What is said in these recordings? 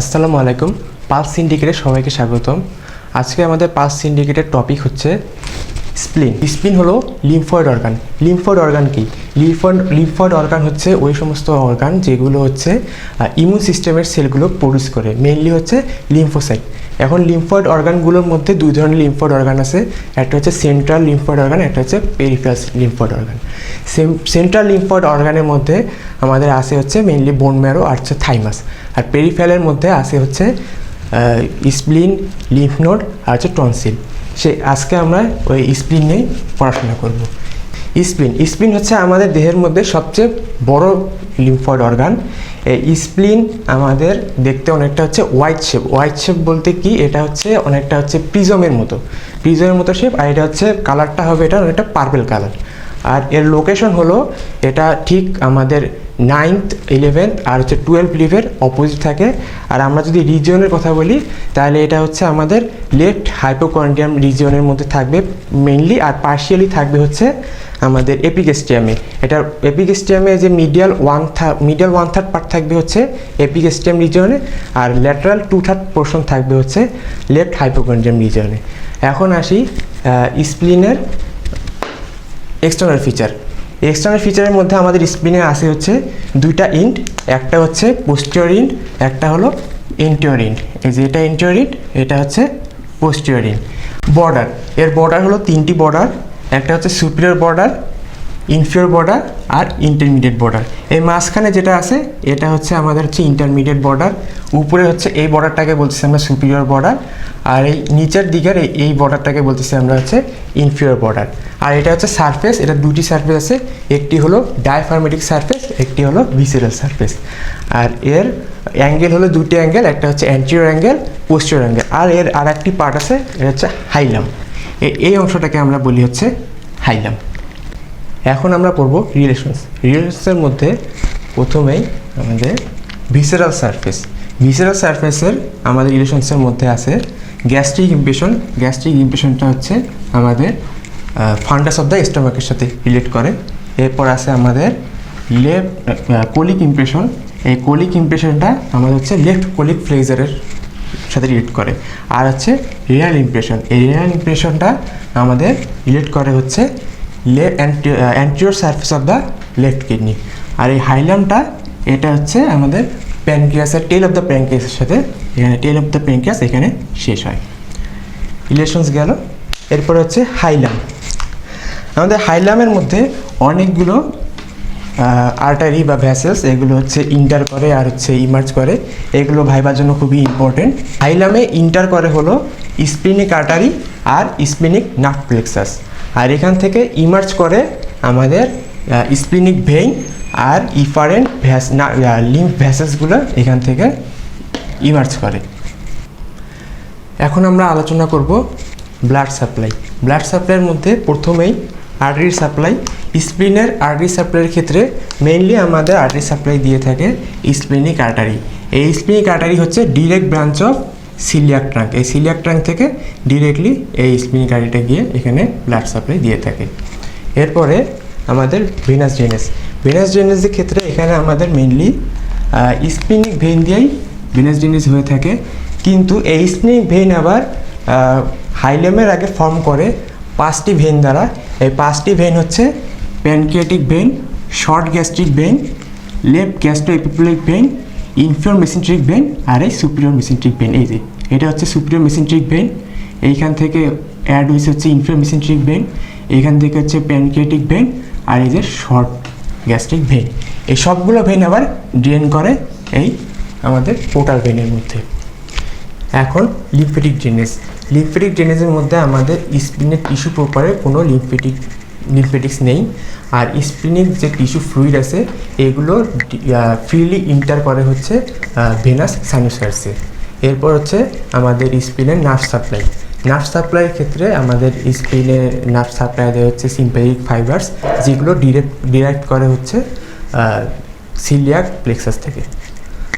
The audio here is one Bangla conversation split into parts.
আসসালামু আলাইকুম, পালস সিন্ডিকেটের সবাইকে স্বাগতম। আজকে আমাদের পালস সিন্ডিকেটের টপিক হচ্ছে স্প্লিন। স্প্লিন হলো লিম্ফয়েড অর্গান। লিম্ফয়েড অর্গান কি? লিম্ফয়েড লিম্ফয়েড অর্গান হচ্ছে ওই সমস্ত অর্গান যেগুলো হচ্ছে ইমিউন সিস্টেমের সেলগুলো প্রডিউস করে। মেইনলি হচ্ছে লিম্ফোসাইট এখন লিম্ফয়েড অর্গানগুলোর মধ্যে দুই ধরনের লিম্ফয়েড অর্গান আছে। একটা হচ্ছে সেন্ট্রাল লিম্ফয়েড অর্গান একটা হচ্ছে peripheral lymphoid organ central lymphoid অর্গানের মধ্যে আমাদের আছে হচ্ছে মেইনলি বোন ম্যারো আর হচ্ছে থাইমাস আর পেরিফেরালের মধ্যে আছে হচ্ছে স্প্লিন লিম্ফ নোড আর হচ্ছে টনসিল সে, আজকে আমরা ওই স্প্লিন নিয়ে পড়াশোনা করব। স্প্লিন স্প্লিন হচ্ছে আমাদের দেহের মধ্যে সবচেয়ে বড় লিম্ফয়েড অর্গান। এই স্প্লিন আমাদের দেখতে অনেকটা হচ্ছে হোয়াইট শেপ হোয়াইট শেপ বলতে কি? এটা হচ্ছে অনেকটা হচ্ছে প্রিজমের মতো। প্রিজমের মতো শেপ আর এটা হচ্ছে কালারটা হবে এটা অনেকটা পার্পেল কালার আর এর লোকেশন হলো এটা ঠিক আমাদের নাইনথ ইলেভেন্থ আর হচ্ছে টুয়েলভ লিভের অপোজিট থাকে। আর আমরা যদি রিজিয়নের কথা বলি, তাহলে এটা হচ্ছে আমাদের লেফট হাইপোকন্ডিয়াম রিজিয়নের মধ্যে থাকবে মেনলি আর পার্শিয়ালি থাকবে হচ্ছে আমাদের এপিগেস্টিয়ামে এটা এপিগেস্টিয়ামে যে medial one third medial one third part থাকবে হচ্ছে এপিগেস্টিয়াম রিজিয়নে আর ল্যাটারাল টু থার্ড পোর্শন থাকবে হচ্ছে লেফট হাইপোকন্ডিয়াম রিজিয়নে এখন আসি স্প্লিনের এক্সটার্নাল ফিচার এক্সটার্নাল ফিচারের মধ্যে আমাদের স্পিনে আসে হচ্ছে দুইটা ইন্ট একটা হচ্ছে পোস্টিওর ইন্ট একটা হলো ইন্টিওর ইন্ট এই যে এটা ইন্টিওর ইন্ট এটা হচ্ছে পোস্টিওর ইন্ট বর্ডার এর বর্ডার হলো তিনটি বর্ডার একটা হচ্ছে সুপিরিয়র বর্ডার ইনফিরিয়র বর্ডার আর ইন্টারমিডিয়েট বর্ডার এই মাঝখানে যেটা আছে, এটা হচ্ছে আমাদের হচ্ছে ইন্টারমিডিয়েট বর্ডার উপরে হচ্ছে এই বর্ডারটাকে বলতেছি আমরা সুপিরিয়র বর্ডার আর এই নিচের দিকের এই- বর্ডারটাকে বলতেছি আমরা হচ্ছে ইনফিরিয়র বর্ডার আর এটা হচ্ছে সারফেস এটা দুটি সারফেস আছে, একটি হলো ডায়াফার্মেটিক সারফেস একটি হলো ভিসেরাল সারফেস আর এর অ্যাঙ্গেল হলো দুটি অ্যাঙ্গেল একটা হচ্ছে অ্যান্টিরিয়র অ্যাঙ্গেল পোস্টিরিয়র অ্যাঙ্গেল আর এর আর একটি পার্ট আছে, এটা হচ্ছে হাইলাম এই অংশটাকে আমরা বলি হচ্ছে হাইলাম এখন আমরা পড়ব রিলেশনস রিলেশনসের মধ্যে প্রথমেই আমাদের ভিসেরাল সারফেস ভিসেরাল সারফেসের আমাদের রিলেশনসের মধ্যে আছে গ্যাস্ট্রিক ইমপ্রেশন গ্যাস্ট্রিক ইমপ্রেশনটা হচ্ছে আমাদের ফান্ডাস অফ দ্য স্টমাকের সাথে রিলেট করে। এরপর আছে আমাদের লেফট কোলিক ইমপ্রেশন এই কোলিক ইমপ্রেশনটা আমাদের হচ্ছে লেফট কোলিক ফ্লেজারের সাথে রিলেট করে। আর হচ্ছে রিয়াল ইমপ্রেশন এই রিয়াল ইমপ্রেশনটা আমাদের রিলেট করে হচ্ছে anterior surface of the left kidney আর এই হাইলামটা এটা হচ্ছে আমাদের প্যানক্রিয়াসের টেল অফ দ্য প্যানক্রিয়াসের সাথে, এখানে টেল অফ দ্য প্যানক্রিয়াস এখানে শেষ হয়। রিলেশনস গেল। এরপর হচ্ছে হাইলাম আমাদের হাইলামের মধ্যে অনেকগুলো আর্টারি বা ভ্যাসেলস এগুলো হচ্ছে ইন্টার করে আর হচ্ছে ইমার্জ করে, এগুলো ভাইবার জন্য খুবই ইম্পর্টেন্ট হাইলামে ইন্টার করে হলো স্প্লিনিক আর্টারি আর স্প্লিনিক নাট প্লেক্সাস আর এখান থেকে ইমার্জ করে আমাদের স্প্লিনিক ভেইন আর ইফারেন্ট ভ্যাস না লিম্ফ ভ্যাসেসগুলো এখান থেকে ইমার্জ করে। এখন আমরা আলোচনা করব ব্লাড সাপ্লাই ব্লাড সাপ্লাইয়ের মধ্যে প্রথমেই আর্টারি সাপ্লাই স্প্লিনের আর্টারি সাপ্লাইয়ের ক্ষেত্রে মেইনলি আমাদের আর্টারি সাপ্লাই দিয়ে থাকে স্প্লিনিক আর্টারি এই স্প্লিনিক আর্টারি হচ্ছে direct branch of coeliac trunk এই সিলিয়াক ট্রাঙ্ক থেকে ডিরেক্টলি এই স্প্লিনিক আর্টারিটা গিয়ে এখানে ব্লাড সাপ্লাই দিয়ে থাকে। এরপরে আমাদের ভিনাস ড্রেনেজ ভিনাস ড্রেনেজের ক্ষেত্রে এখানে আমাদের মেনলি স্পিনিক ভেন দিয়েই ভিনাস ড্রেনেজ হয়ে থাকে। কিন্তু এই স্পিনিক ভেন আবার হাইলেমের আগে ফর্ম করে পাঁচটি ভেন দ্বারা। এই পাঁচটি ভেন হচ্ছে pancreatic vein short gastric vein left gastroepiploic vein inferior mesenteric vein আর এই সুপিরিয়র মেসেন্ট্রিক ভেন এই যে, এটা হচ্ছে সুপিরিয়র মেসেন্ট্রিক ভেন এইখান থেকে অ্যাড হয়েছে হচ্ছে ইনফিওর মেসেন্ট্রিক ভেন এইখান থেকে হচ্ছে প্যানক্রিয়েটিক ভেন আর এই যে শর্ট গ্যাস্ট্রিক ভেন এই সবগুলো ভেন আবার ড্রেন করে এই আমাদের পোর্টাল ভেনের মধ্যে। এখন লিম্ফেটিক ড্রেনেজ লিম্ফেটিক ড্রেনেজের মধ্যে আমাদের স্পিনের টিস্যু প্রকারে কোনো লিম্ফেটিক লিম্ফেটিক্স নেই। আর স্প্লিনিক যে টিস্যু ফ্লুইড আছে, এগুলো ফ্রিলি ইন্টার করে হচ্ছে ভেনাস সাইনোসাইডসে এরপর হচ্ছে আমাদের স্প্লিনের নার্ভ সাপ্লাই নার্ভ সাপ্লাইয়ের ক্ষেত্রে আমাদের স্প্লিনে নার্ভ সাপ্লাই দেওয়া হচ্ছে সিম্প্যাথিক ফাইবার্স যেগুলো ডিরেক্ট ডিরেক্ট করে হচ্ছে সিলিয়াক প্লেক্সাস থেকে।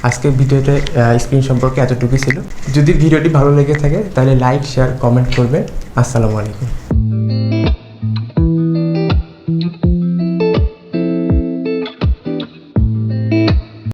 আজকের ভিডিওতে স্ক্রিন সম্পর্কে এতটুকুই ছিল। যদি ভিডিওটি ভালো লেগে থাকে, তাহলে লাইক শেয়ার কমেন্ট করবেন। আসসালামু আলাইকুম।